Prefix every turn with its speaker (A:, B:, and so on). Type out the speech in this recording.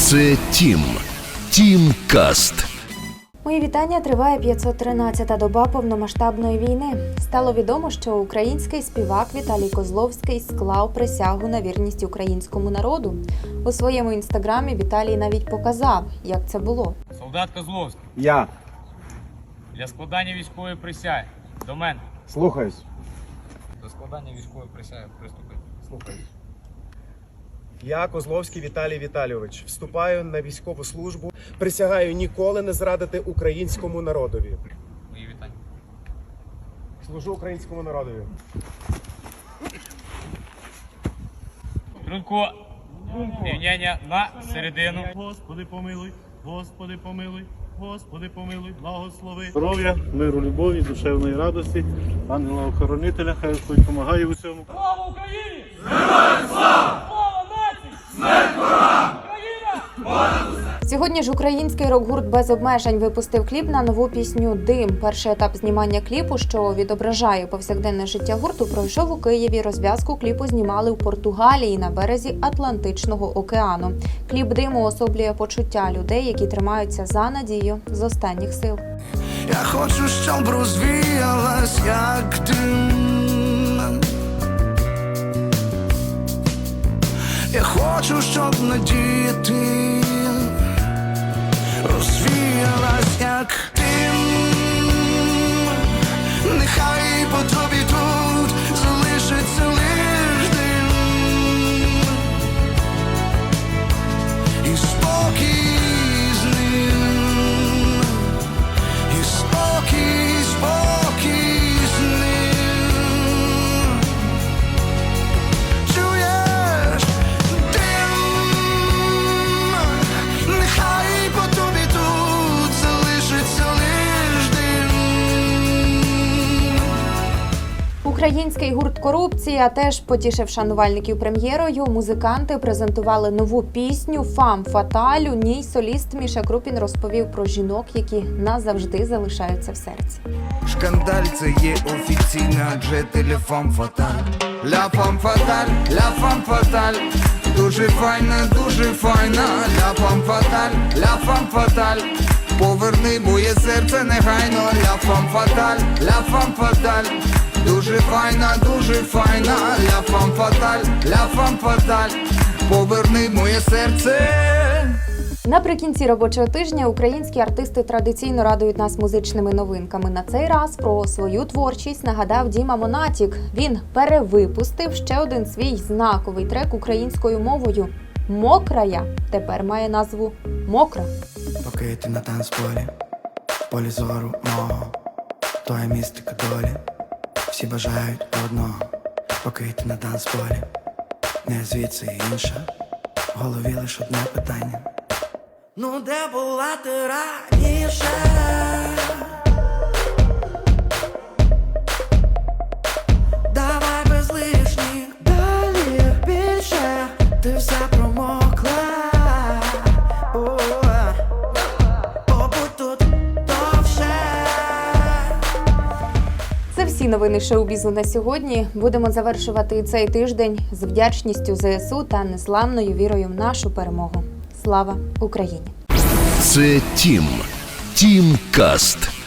A: Це Тім. Тім Каст.
B: Мої вітання триває 513-та доба повномасштабної війни. Стало відомо, що український співак Віталій Козловський склав присягу на вірність українському народу. У своєму інстаграмі Віталій навіть показав, як це було.
C: Солдат Козловський,
D: Я.
C: для складання військової присяги. До мене.
D: Слухаюсь.
C: До складання військової присяги приступити.
D: Слухаюсь. Я, Козловський Віталій Віталійович, вступаю на військову службу. Присягаю ніколи не зрадити українському народові.
C: Мої вітання.
D: Служу українському народові.
C: Трунко. Рівняння на середину.
E: Господи помилуй, Господи помилуй, Господи помилуй, благослови. Здоров'я, миру, любові, душевної радості, ангела охоронителя, хай Господь допомагає в усьому.
B: Сьогодні ж український рок-гурт без обмежень випустив кліп на нову пісню Дим. Перший етап знімання кліпу, що відображає повсякденне життя гурту, пройшов у Києві. Розв'язку кліпу знімали у Португалії на березі Атлантичного океану. Кліп диму особлює почуття людей, які тримаються за надію з останніх сил.
F: Я хочу, щоб розвіялась, як дим. Я хочу, щоб надія ти
B: Український гурт Корупція теж потішив шанувальників прем'єрою. Музиканти презентували нову пісню Фам Фаталь. У ній соліст Міша Крупін розповів про жінок, які назавжди залишаються в серці.
F: Шкандаль це є офіційна, адже телефон фаталь Ля фам фаталь, ля фам фаталь Дуже файна, дуже файна Ля фам фаталь, ля фам фаталь Поверни моє серце негайно Ля фам фаталь, ля фам фаталь Дуже файна, дуже файна Ля фам фаталь, ля фам фаталь Поверни моє серце
B: Наприкінці робочого тижня українські артисти традиційно радують нас музичними новинками. На цей раз про свою творчість нагадав Діма Монатік. Він перевипустив ще один свій знаковий трек українською мовою. Мокрая тепер має назву Мокра.
F: Поки ти на танцполі, полі зору мого, то є містика долі. Всі бажають одного, поки ти на танцполі, не звідси інша, в голові лиш одне питання. Ну де була ти раніше?
B: Це всі новини шоу-бізу на сьогодні. Будемо завершувати цей тиждень з вдячністю ЗСУ та незламною вірою в нашу перемогу. Слава Україні!
A: Це Тім. Тім Каст.